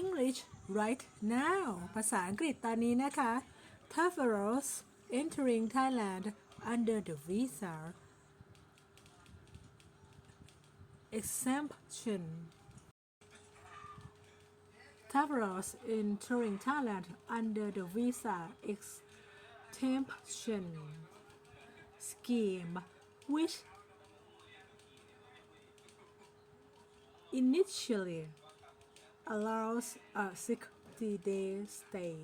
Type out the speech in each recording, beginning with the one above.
English right now ภาษาอังกฤษตอนนี้นะคะ Travelers entering Thailand under the visa exemption Travelers entering Thailand under the visa exemption scheme which initially allows a 60 day stay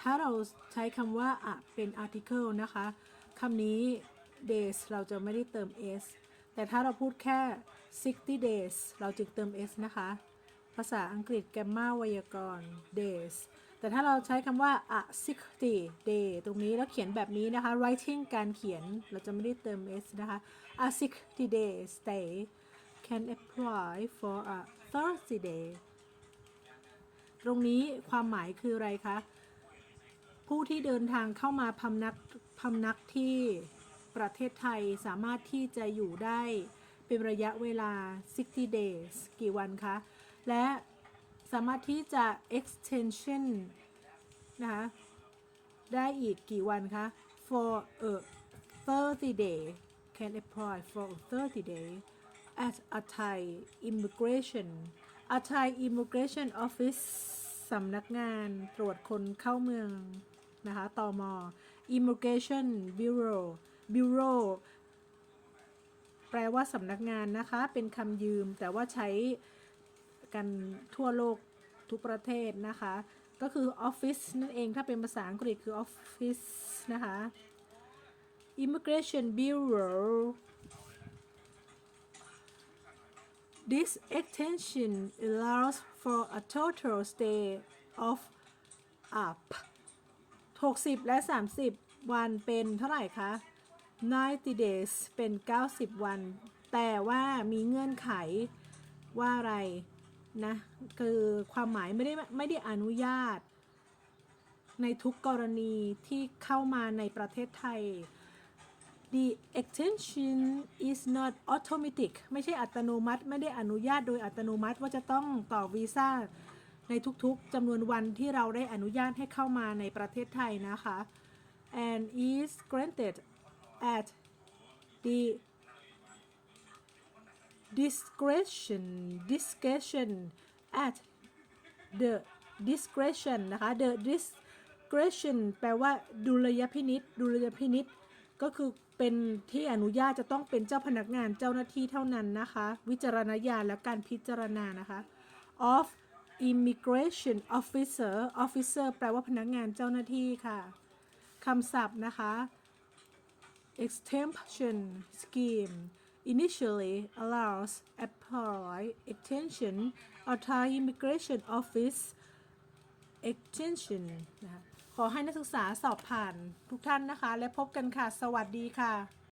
ถ้าเราใช้คำว่าอะเป็น article นะคะคำนี้ days เราจะไม่ได้เติม s แต่ถ้าเราพูดแค่ 60 days เราจึงเติม s นะคะ ภาษาอังกฤษแกมมาไวยากรณ์ days แต่ถ้าเราใช้คำว่า a 60 day ตรงนี้แล้วเขียนแบบนี้นะคะ writing การเขียนเราจะไม่ได้เติม s นะคะ a 60 day stay can apply for a 30 day ตรงนี้ความหมายคืออะไรคะ ผู้ที่เดินทางเข้ามาพำนักพำนักที่ประเทศไทยสามารถที่จะอยู่ได้เป็นระยะเวลา 60 days กี่วันคะ และสามารถที่จะ extension นะคะได้อีกกี่วันคะ for a 30 day can apply for a 30 day at a Thai immigration a Thai immigration office สำนักงานตรวจคนเข้าเมืองนะคะตอม immigration bureau bureau แปลว่าสำนักงานนะคะ เป็นคำยืมแต่ว่าใช้กันทั่วโลกทุกประเทศนะคะ ก็คือ office นั่นเองถ้าเป็นภาษาอังกฤษคือ office นะคะ immigration bureau This extension allows for a total stay of up 60 และ 30 วันเป็นเท่าไหร่คะ 90 days เป็น 90 วัน แต่ว่ามีเงื่อนไขว่าอะไรนะ คือความหมายไม่ได้ไม่ได้อนุญาต ในทุกกรณีที่เข้ามาในประเทศไทย The extension is not automatic ไม่ใช่อัตโนมัติ ไม่ได้อนุญาตโดยอัตโนมัติว่าจะต้องต่อวีซ่าในทุกๆจำนวนวันที่เราได้อนุญาตให้เข้ามาในประเทศไทยนะคะ and is granted at the discretion discretion at the discretion นะคะ the discretion แปลว่าดุลยพินิษดุลยพินิษ ก็คือเป็นที่อนุญาตจะต้องเป็นเจ้าพนักงานเจ้าหน้าที่เท่านั้นนะคะ วิจารณญาณและการพิจารณานะคะ of immigration officer officer แปลว่าพนักงานเจ้าหน้าที่ค่ะคำศัพท์นะคะ extension scheme initially allows apply extension or Thai immigration office extension นะคะ ขอให้นักศึกษาสอบผ่านทุกท่านนะคะ และพบกันค่ะ สวัสดีค่ะ